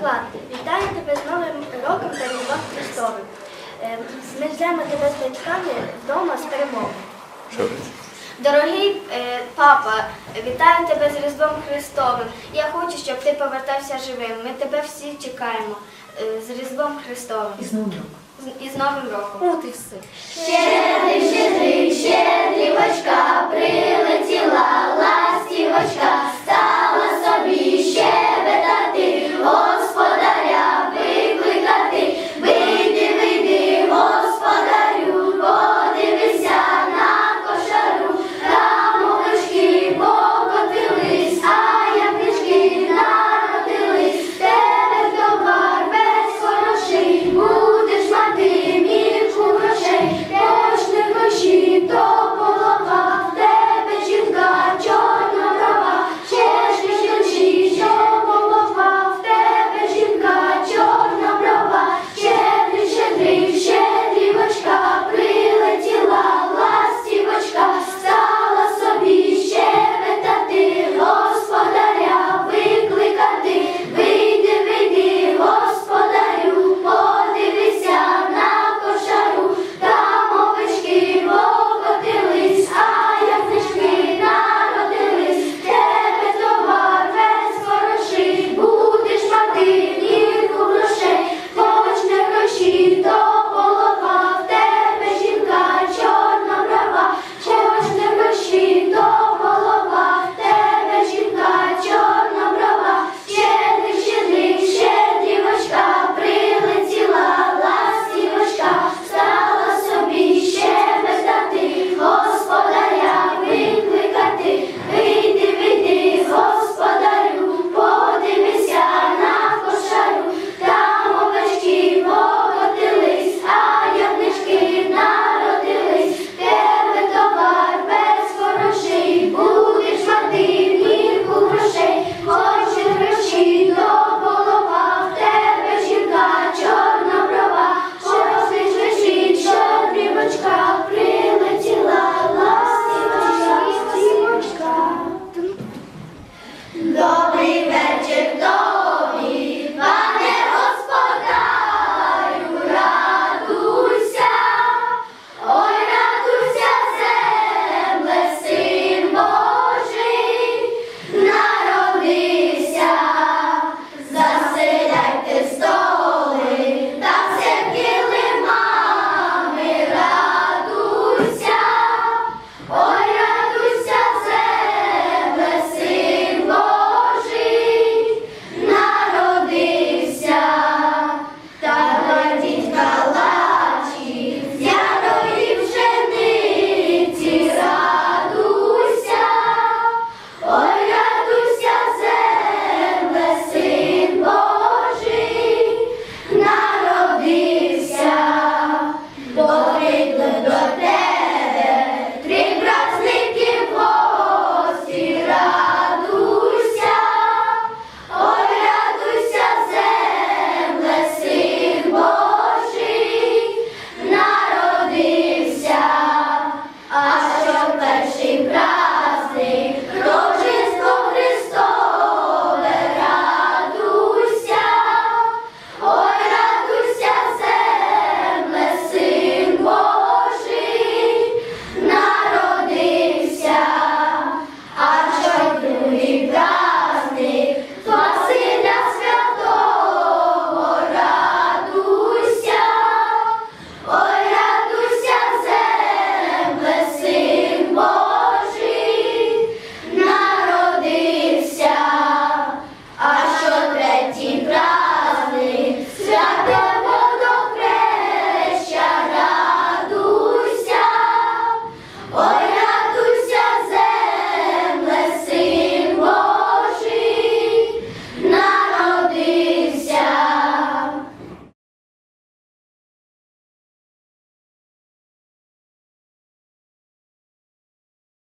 Влад, вітаю тебе з Новим роком та Різдвом Христовим. Е, ми ждемо тебе з батьками вдома з перемогою. Дорогий е, папа, вітаю тебе з Різдвом Христовим. Я хочу, щоб ти повертався живим. Ми тебе всі чекаємо е, з Різдвом Христовим І знову роком. З- і з Новим роком. От і все. Щедрик, щедрик, щедрівочка,